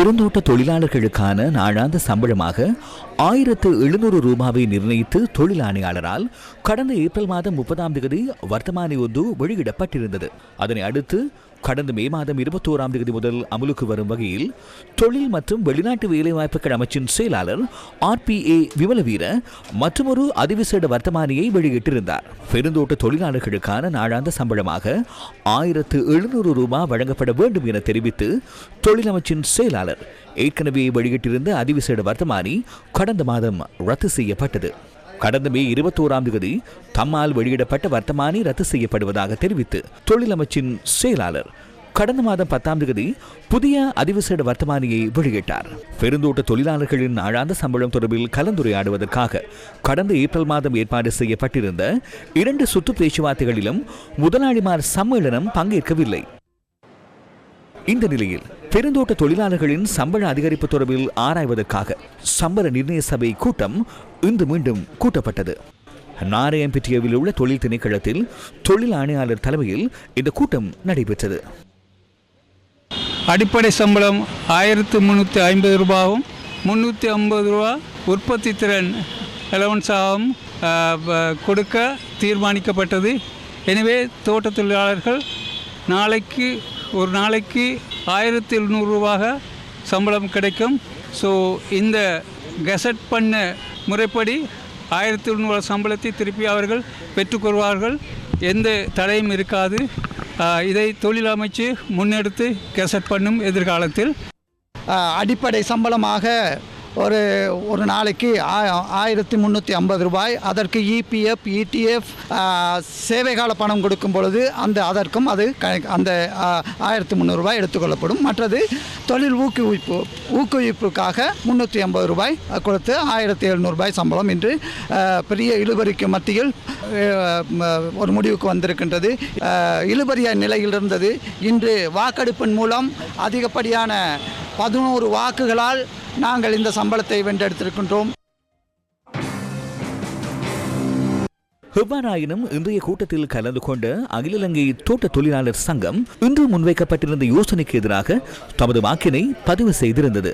பெருந்தோட்ட தொழிலாளர்களுக்கான நாளாந்த சம்பளமாக ஆயிரத்து எழுநூறு ரூபாவை நிர்ணயித்து தொழில் ஆணையாளரால் கடந்த ஏப்ரல் மாதம் முப்பதாம் தேதி வர்த்தமானி ஒன்று வெளியிடப்பட்டிருந்தது. அதனை அடுத்து கடந்த மே மாதம் இருபத்தோராம் தேதி முதல் அமலுக்கு வரும் வகையில் தொழில் மற்றும் வெளிநாட்டு வேலைவாய்ப்புகள் அமைச்சின் செயலாளர் ஆர்பிஏ விமலவீர மற்றொரு அதிவிசேட வர்த்தமானியை வெளியிட்டிருந்தார். பெருந்தோட்ட தொழிலாளர்களுக்கான நாளாந்த சம்பளமாக ஆயிரத்து எழுநூறு ரூபாய் வழங்கப்பட வேண்டும் என தெரிவித்து தொழிலமைச்சின் செயலாளர் ஏற்கனவே வெளியிட்டிருந்த அதிவிசேட வர்த்தமானி கடந்த மாதம் ரத்து செய்யப்பட்டது. கடந்த மே இருபத்தோராம் தேதி தம்மால் வெளியிடப்பட்ட வர்த்தமானி ரத்து செய்யப்படுவதாக தெரிவித்து தொழிலமைச்சின் செயலாளர் கடந்த மாதம் பத்தாம் தேதி புதிய அதிவிசேட வர்த்தமானியை வெளியிட்டார். பெருந்தோட்ட தொழிலாளர்களின் நாளாந்த சம்பளம் தொடர்பில் கலந்துரையாடுவதற்காக கடந்த ஏப்ரல் மாதம் ஏற்பாடு செய்யப்பட்டிருந்த இரண்டு சுற்று பேச்சுவார்த்தைகளிலும் முதலாளிமார் சம்மேளனம் பங்கேற்கவில்லை. இந்த நிலையில் பெருந்தோட்ட தொழிலாளர்களின் சம்பள அதிகரிப்பு தொடர்பில் ஆராய்வதற்காக சம்பள நிர்ணய சபை கூட்டம் இன்று மீண்டும் கூட்டப்பட்டது. நாராயம்பட்டியாவில் உள்ள தொழில் திணைக்களத்தில் தொழில் ஆணையாளர் தலைமையில் இந்த கூட்டம் நடைபெற்றது. அடிப்படை சம்பளம் ஆயிரத்து முந்நூற்றி ஐம்பது ரூபாவும் முந்நூற்றி ஐம்பது ரூபா உற்பத்தி திறன் அலவன்ஸாகவும் கொடுக்க தீர்மானிக்கப்பட்டது. எனவே தோட்ட தொழிலாளர்கள் நாளைக்கு ஒரு நாளைக்கு ஆயிரத்தி எழுநூறுரூவாக சம்பளம் கிடைக்கும். ஸோ இந்த கெசட் பண்ண முறைப்படி ஆயிரத்தி எழுநூறு சம்பளத்தை திருப்பி அவர்கள் பெற்றுக்கொள்வார்கள் எந்த தடையும் இருக்காது. இதை தொழில் அமைச்சு முன்னெடுத்து கெசட் பண்ணும் எதிர்காலத்தில். அடிப்படை சம்பளமாக ஒரு ஒரு நாளைக்கு ஆ- ஆயிரத்தி முந்நூற்றி ஐம்பது ரூபாய். அதற்கு இபிஎஃப் இடிஎஃப் சேவைகால பணம் கொடுக்கும் பொழுது அந்த அதற்கும் அது க- அந்த ஆயிரத்தி முந்நூறுரூபாய் எடுத்துக்கொள்ளப்படும். மற்றது தொழில் ஊக்குவிப்பு ஊக்குவிப்புக்காக முந்நூற்றி ஐம்பது ரூபாய் கொடுத்து ஆயிரத்தி எழுநூறுபாய் சம்பளம் என்று பெரிய இழுபறிக்கு மத்தியில் ஒரு முடிவுக்கு வந்திருக்கின்றது. இழுபறிய நிலையில் இருந்தது. இன்று வாக்கெடுப்பின் மூலம் அதிகப்படியான பதினோரு வாக்குகளால் நாங்கள் இந்த சம்பளத்தை வென்றெடுத்திருக்கின்றோம். எவ்வாறாயினும் இன்றைய கூட்டத்தில் கலந்து கொண்ட அகில இலங்கை தோட்ட தொழிலாளர் சங்கம் இன்று முன்வைக்கப்பட்டிருந்த யோசனைக்கு எதிராக தமது வாக்கினை பதிவு செய்திருந்தது.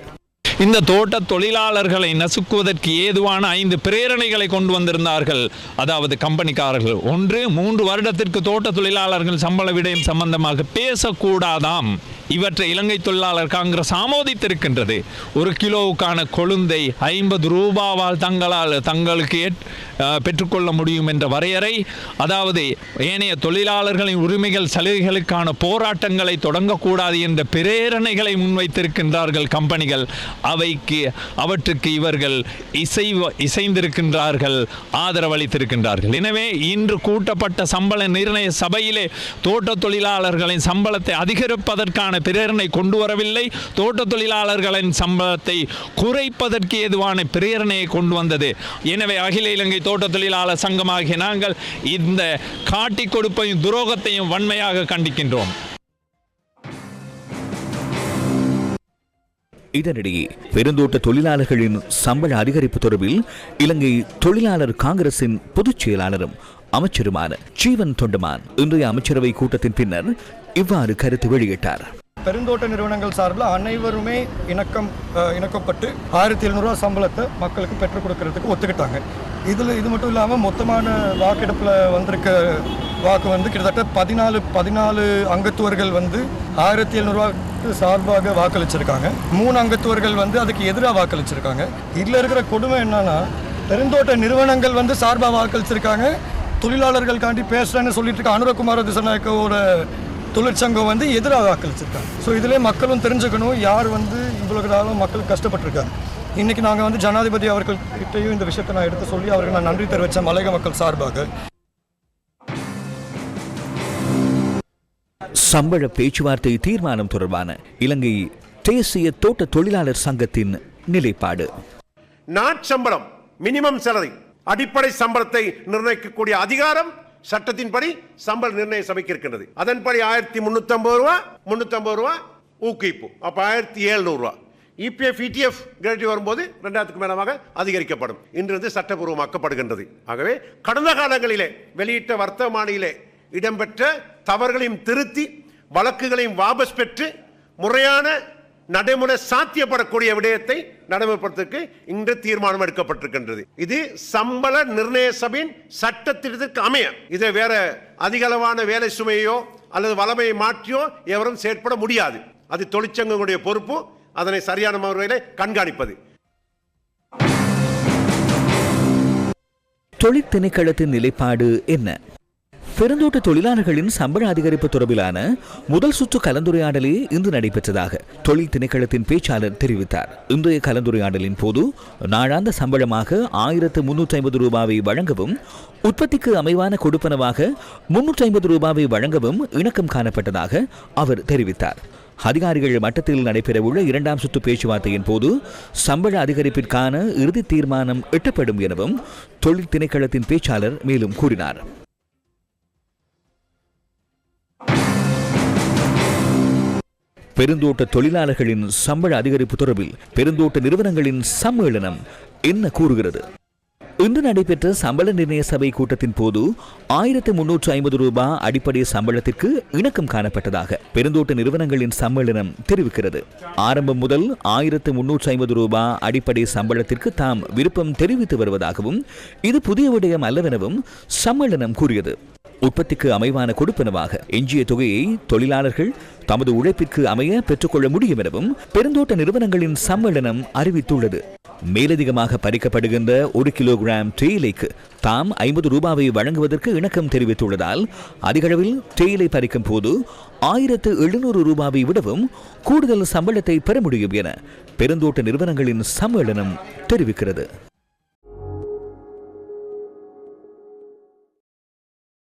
இந்த தோட்ட தொழிலாளர்களை நசுக்குவதற்கு ஏதுவான ஐந்து பிரேரணைகளை கொண்டு வந்திருந்தார்கள். அதாவது கம்பெனிக்காரர்கள் ஒன்று மூன்று வருடத்திற்கு தோட்ட தொழிலாளர்கள் சம்பள விடயம் சம்பந்தமாக பேசக்கூடாதாம். இவற்றை இலங்கை தொழிலாளர் காங்கிரஸ் ஆமோதித்திருக்கின்றது. ஒரு கிலோவுக்கான கொழுந்தை ஐம்பது ரூபாவால் தங்களால் தங்களுக்கு ஏற்- பெற்றுக்கொள்ள முடியும் என்ற வரையறை அதாவது ஏனைய தொழிலாளர்களின் உரிமைகள் சலுகைகளுக்கான போராட்டங்களை தொடங்கக்கூடாது என்ற பிரேரணைகளை முன்வைத்திருக்கின்றார்கள் கம்பெனிகள். அவைக்கு அவற்றுக்கு இவர்கள் இசை இசைந்திருக்கின்றார்கள் ஆதரவளித்திருக்கின்றார்கள். எனவே இன்று கூட்டப்பட்ட சம்பள நிர்ணய சபையிலே தோட்ட தொழிலாளர்களின் சம்பளத்தை அதிகரிப்பதற்கான பிரேரணை கொண்டு வரவில்லை. தோட்ட தொழிலாளர்களின் சம்பளத்தை குறைப்பதற்கு ஏதுவான பிரேரணையை கொண்டு வந்தது. எனவே அகில இலங்கை தோட்ட தொழிலாளர் சங்கமாகிய நாங்கள் இந்த காட்டிக் கொடுப்பையும் துரோகத்தையும் வன்மையாக கண்டிக்கின்றோம். இதனிடையே பெருந்தோட்ட தொழிலாளர்களின் சம்பள அதிகரிப்பு தொடர்பில் இலங்கை தொழிலாளர் காங்கிரசின் பொதுச் செயலாளரும் அமைச்சருமான ஜீவன் தொண்டமான் இன்றைய அமைச்சரவை கூட்டத்தின் பின்னர் இவ்வாறு கருத்து வெளியிட்டார். பெருந்தோட்ட நிறுவனங்கள் சார்பில் அனைவருமே இணக்கம் இணக்கப்பட்டு ஆயிரத்தி எழுநூறுவா சம்பளத்தை மக்களுக்கு பெற்றுக் கொடுக்கறதுக்கு ஒத்துக்கிட்டாங்க. இதில் இது மட்டும் இல்லாமல் மொத்தமான வாக்கெடுப்பில் வந்திருக்க வாக்கு வந்து கிட்டத்தட்ட பதினாலு பதினாலு அங்கத்துவர்கள் வந்து ஆயிரத்தி எழுநூறுவாக்கு சார்பாக வாக்களிச்சிருக்காங்க. மூணு அங்கத்துவர்கள் வந்து அதுக்கு எதிராக வாக்களிச்சிருக்காங்க. இதில் இருக்கிற கொடுமை என்னன்னா பெருந்தோட்ட நிறுவனங்கள் வந்து சார்பாக வாக்களிச்சிருக்காங்க. தொழிலாளர்களுக்காண்டி பேசுகிறேன்னு சொல்லிட்டு இருக்க அனுரகுமார திசநாயக்கோட தொழிற்சங்கம் வந்து எதிராக வாக்களிச்சிருக்காங்க ஸோ இதிலே மக்களும் தெரிஞ்சுக்கணும் யார் வந்து இவ்வளவு காலம் மக்கள் கஷ்டப்பட்டிருக்காங்க. இன்னைக்கு நாங்கள் வந்து ஜனாதிபதி அவர்கள் கிட்டேயும் இந்த விஷயத்தை நான் எடுத்து சொல்லி அவருக்கு நான் நன்றி தெரிவித்தேன் மலையக மக்கள் சார்பாக. சம்பள பேச்சுவார்த்தை தீர்மானம் தொடர்பான இலங்கை தேசிய தோட்ட தொழிலாளர் சங்கத்தின் நிலைப்பாடு. நாட்சம்பளம் மினிமம் சேலரி அடிப்படை சம்பளத்தை நிர்ணயிக்கக்கூடிய அதிகாரம் சட்டத்தின்படி சம்பள நிர்ணய சபைக்கு இருக்கின்றது. அதன்படி ஆயிரத்தி முன்னூத்தி ஐம்பது ரூபா முன்னூத்தி ஐம்பது ரூபா ஊக்குவிப்பு. அப்ப ஆயிரத்தி எழுநூறு ரூபா. இபிஎஃப் இடிஎஃப் கிரெடிட் வரும்போது ரெண்டாயிரத்துக்கு மேலமாக அதிகரிக்கப்படும். இன்று சட்டபூர்வமாக்கப்படுகின்றது. ஆகவே கடந்த காலங்களிலே வெளியிட்ட வர்த்தமானியிலே இடம்பெற்ற தவறுகளையும் திருத்தி வழக்குகளையும் வாபஸ் பெற்று முறையான நடைமுறை சாத்தியப்படக்கூடிய விடயத்தை நடைமுறைப்படுத்துக்கு இன்று தீர்மானம் எடுக்கப்பட்டிருக்கின்றது. இது சம்பள நிர்ணய சபையின் சட்டத்திட்டத்திற்கு அமைய இதை வேற அதிகளவான வேலை சுமையோ அல்லது வளமையை மாற்றியோ எவரும் செயற்பட முடியாது. அது தொழிற்சங்கங்களுடைய பொறுப்பு அதனை சரியான முறையில் கண்காணிப்பது. தொழிற் திணைக்களத்தின் நிலைப்பாடு என்ன? பெருந்தோட்ட தொழிலாளர்களின் சம்பள அதிகரிப்பு தொடர்பிலான முதல் சுற்று கலந்துரையாடலே இன்று நடைபெற்றதாக தொழில் திணைக்களத்தின் பேச்சாளர் தெரிவித்தார். இன்றைய கலந்துரையாடலின் போது நாளாந்த சம்பளமாக ஆயிரத்து முன்னூற்றி ஐம்பது ரூபாவை வழங்கவும் உற்பத்திக்கு அமைவான கொடுப்பனவாக முன்னூற்றி ஐம்பது ரூபாவை வழங்கவும் இணக்கம் காணப்பட்டதாக அவர் தெரிவித்தார். அதிகாரிகள் மட்டத்தில் நடைபெறவுள்ள இரண்டாம் சுற்று பேச்சுவார்த்தையின் போது சம்பள அதிகரிப்பிற்கான இறுதி தீர்மானம் எட்டப்படும் எனவும் தொழில் திணைக்களத்தின் பேச்சாளர் மேலும் கூறினார். பெருந்தோட்ட தொழிலாளர்களின் சம்பள அதிகரிப்பு தொடர்பில் பெருந்தோட்ட நிறுவனங்களின் சம்மேளனம் என்ன கூறுகிறது? இன்று நடைபெற்ற சம்பள நிர்ணய சபை கூட்டத்தின் போது ஆயிரத்து முன்னூற்று ஐம்பது ரூபாய் அடிப்படை சம்பளத்திற்கு இணக்கம் காணப்பட்டதாக பெருந்தோட்ட நிறுவனங்களின் சம்மேளனம் தெரிவிக்கிறது. ஆரம்பம் முதல் ஆயிரத்து முன்னூற்று ஐம்பது ரூபாய் அடிப்படை சம்பளத்திற்கு தாம் விருப்பம் தெரிவித்து வருவதாகவும் இது புதிய விடயம் அல்லவெனவும் சம்மேளனம் கூறியது. உற்பத்திக்கு அமைவான கொடுப்பனவாக எஞ்சிய தொகையை தொழிலாளர்கள் தமது உழைப்பிற்கு அமைய பெற்றுக்கொள்ள முடியும் எனவும் பெருந்தோட்ட நிறுவனங்களின் சம்மேளனம் அறிவித்துள்ளது. மேலதிகமாக பறிக்கப்படுகின்ற ஒரு கிலோகிராம் தேயிலைக்கு தாம் ஐம்பது ரூபாவை வழங்குவதற்கு இணக்கம் தெரிவித்துள்ளதால் அதிகளவில் தேயிலை பறிக்கும் போது ஆயிரத்து எழுநூறு ரூபாவை விடவும் கூடுதல் சம்பளத்தை பெற முடியும் என பெருந்தோட்ட நிறுவனங்களின் சம்மேளனம் தெரிவிக்கிறது.